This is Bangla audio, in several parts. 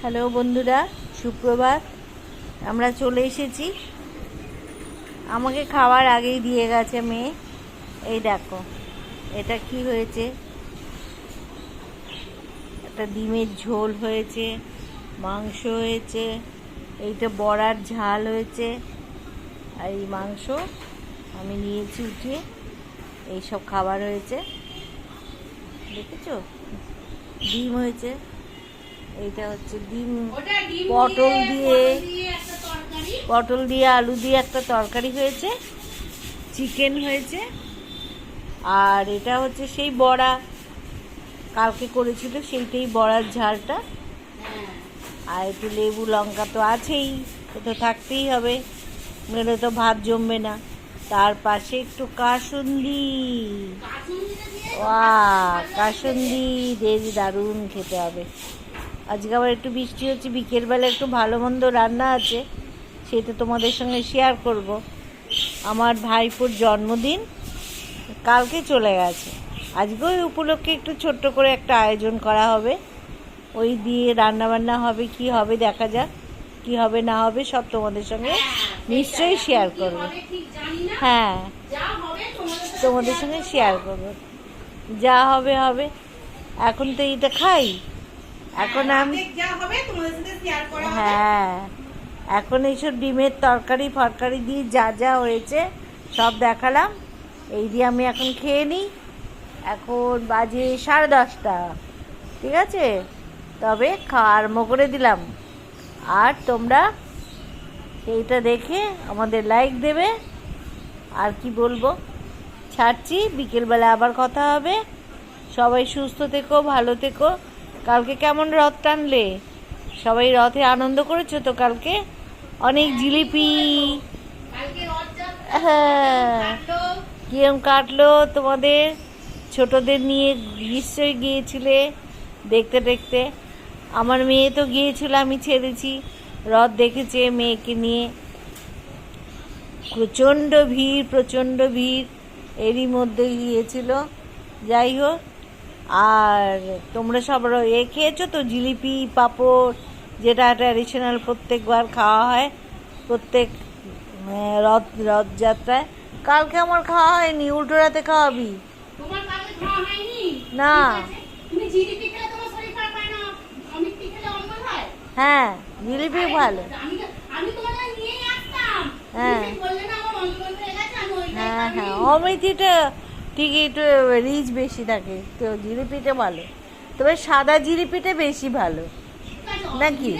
হ্যালো বন্ধুরা, সুপ্রভাত। আমরা চলে এসেছি। আমাকে খাওয়ার আগেই দিয়ে গেছে মেয়ে। এই দেখো, এটা কি হয়েছে? একটা ডিমের ঝোল হয়েছে, মাংস হয়েছে, এইটা বড়ার ঝাল হয়েছে। আর এই মাংস আমি নিয়েছি উঠিয়ে এইসব খাবার হয়েছে। দেখেছ? ডিম হয়েছে। এইটা হচ্ছে ডিম পটল দিয়ে। পটল দিয়ে আলু দিয়ে একটা তরকারি হয়েছে চিকেন হয়েছে আর এটা হচ্ছে সেই বড়া। কালকে করেছিল সেইটাই বড়ার ঝালটা। আর একটু লেবু লঙ্কা তো আছেই সে তো থাকতেই হবে মেলে তো ভাত জমবে না। তার পাশে একটু কাসুন্দি। ওয়া কাসুন্দি দেরি দারুণ খেতে হবে। আজকে আবার একটু বৃষ্টি হচ্ছে বিকেলবেলা একটু ভালো মন্দ রান্না আছে, সেটা তোমাদের সঙ্গে শেয়ার করব। আমার ভাইপোর জন্মদিন কালকে চলে গেছে। আজকে ওই উপলক্ষে একটু ছোট্ট করে একটা আয়োজন করা হবে। ওই দিয়ে রান্না বান্না হবে, কি হবে দেখা যাক, কি হবে না হবে সব তোমাদের সঙ্গে নিশ্চয়ই শেয়ার করব। হ্যাঁ তোমাদের সঙ্গে শেয়ার করব। যা হবে হবে। এখন তো এটা খাই। এখন আমি হ্যাঁ এখন এইসব ডিমের তরকারি ফরকারি দিয়ে যা যা হয়েছে সব দেখালাম। এই দিয়ে আমি এখন খেয়ে নিই। এখন বাজে সাড়ে দশটা। ঠিক আছে? তবে খাওয়া আরম্ভ করে দিলাম। আর তোমরা এইটা দেখে আমাদের লাইক দেবে। আর কি বলব? ছাড়ছি। বিকেলবেলা আবার কথা হবে। সবাই সুস্থ থেকো ভালো থেকো। কালকে কেমন রথ টানলে? সবাই রথে আনন্দ করেছ তো কালকে? অনেক জিলিপি। হ্যাঁ। কিরম কাটলো তোমাদের? ছোটদের নিয়ে নিশ্চয়ই গিয়েছিলে দেখতে দেখতে। আমার মেয়ে তো গিয়েছিল, আমি ছেড়েছি। রথ দেখেছে মেয়েকে নিয়ে। প্রচণ্ড ভিড় প্রচণ্ড ভিড়। এরই মধ্যে গিয়েছিল। যাই হোক আর তোমরা সব এ খেয়েছো তো? জিলিপি পাঁপড় যেটা ট্র্যাডিশনাল প্রত্যেকবার খাওয়া হয়। প্রত্যেক রথ রথযাত্রায়। কালকে আমার খাওয়া হয়নি উল্টো রাতে খাওয়াবি। না। হয় জিলিপি ভালো। হ্যাঁ। হয়ে হ্যাঁ। হ্যাঁ অমিতিটা একটু রিচ বেশি থাকে, তো জিলিপিটা ভালো। তবে সাদা জিলিপিটা বেশি ভালো। নাকি?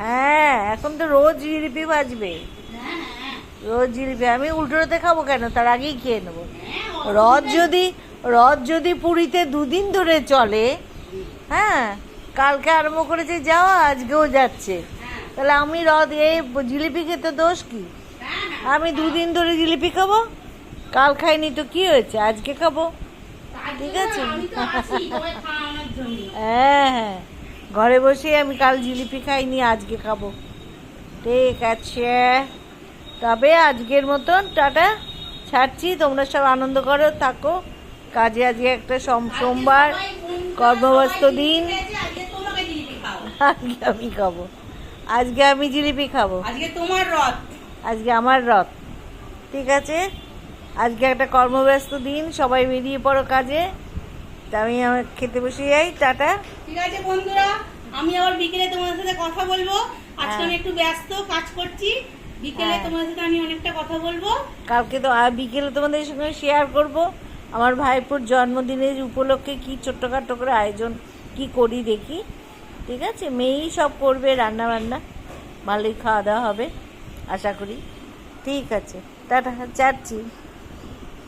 হ্যাঁ এখন তো রোজ জিলিপি বাজবে রোজ জিলিপি, আমি উল্টোতে খাব কেন? তার আগেই খেয়ে নেব। রথ যদি রথ যদি পুরীতে দুদিন ধরে চলে হ্যাঁ কালকে আরম্ভ করেছে যাওয়া, আজকেও যাচ্ছে। তাহলে আমি রথ এই জিলিপি খেতে দোষ কি? আমি দুদিন ধরে জিলিপি খাব কাল খাইনি তো কি হয়েছে? আজকে খাব। ঠিক আছে। হ্যাঁ হ্যাঁ। ঘরে বসে আমি কাল জিলিপি খাইনি আজকে খাব। ঠিক আছে। তবে আজকের মতন টাটা। ছাড়ছি তোমরা সব আনন্দ করো থাকো। কাজে আজকে একটা সোম- সোমবার কর্মব্যস্ত দিন। আজকে আমি খাব। আজকে আমি জিলিপি খাব। আজকে তোমার রথ। আজকে আমার রথ। ঠিক আছে? আজকে একটা কর্মব্যস্ত দিন সবাই বেরিয়ে পড়ো কাজে। তা আমি আমার খেতে বসে যাই টাটা। ঠিক আছে বন্ধুরা আমি আবার বিকেলে তোমার সাথে কথা বলব। আজকে হ্যাঁ। আমি একটু ব্যস্ত কাজ করছি। বিকেলে হ্যাঁ। তোমাদের সাথে আমি অনেকটা কথা বলব। কালকে তো আর বিকেলে তোমাদের সঙ্গে শেয়ার করব। আমার ভাইপোর জন্মদিনের উপলক্ষে কি ছোট্টখাটো করে আয়োজন কি করি দেখি। ঠিক আছে? মেয়েই সব করবে রান্না বান্না। ভালোই খাওয়া দাওয়া হবে। আশা করি। ঠিক আছে টাটা চাচ্ছি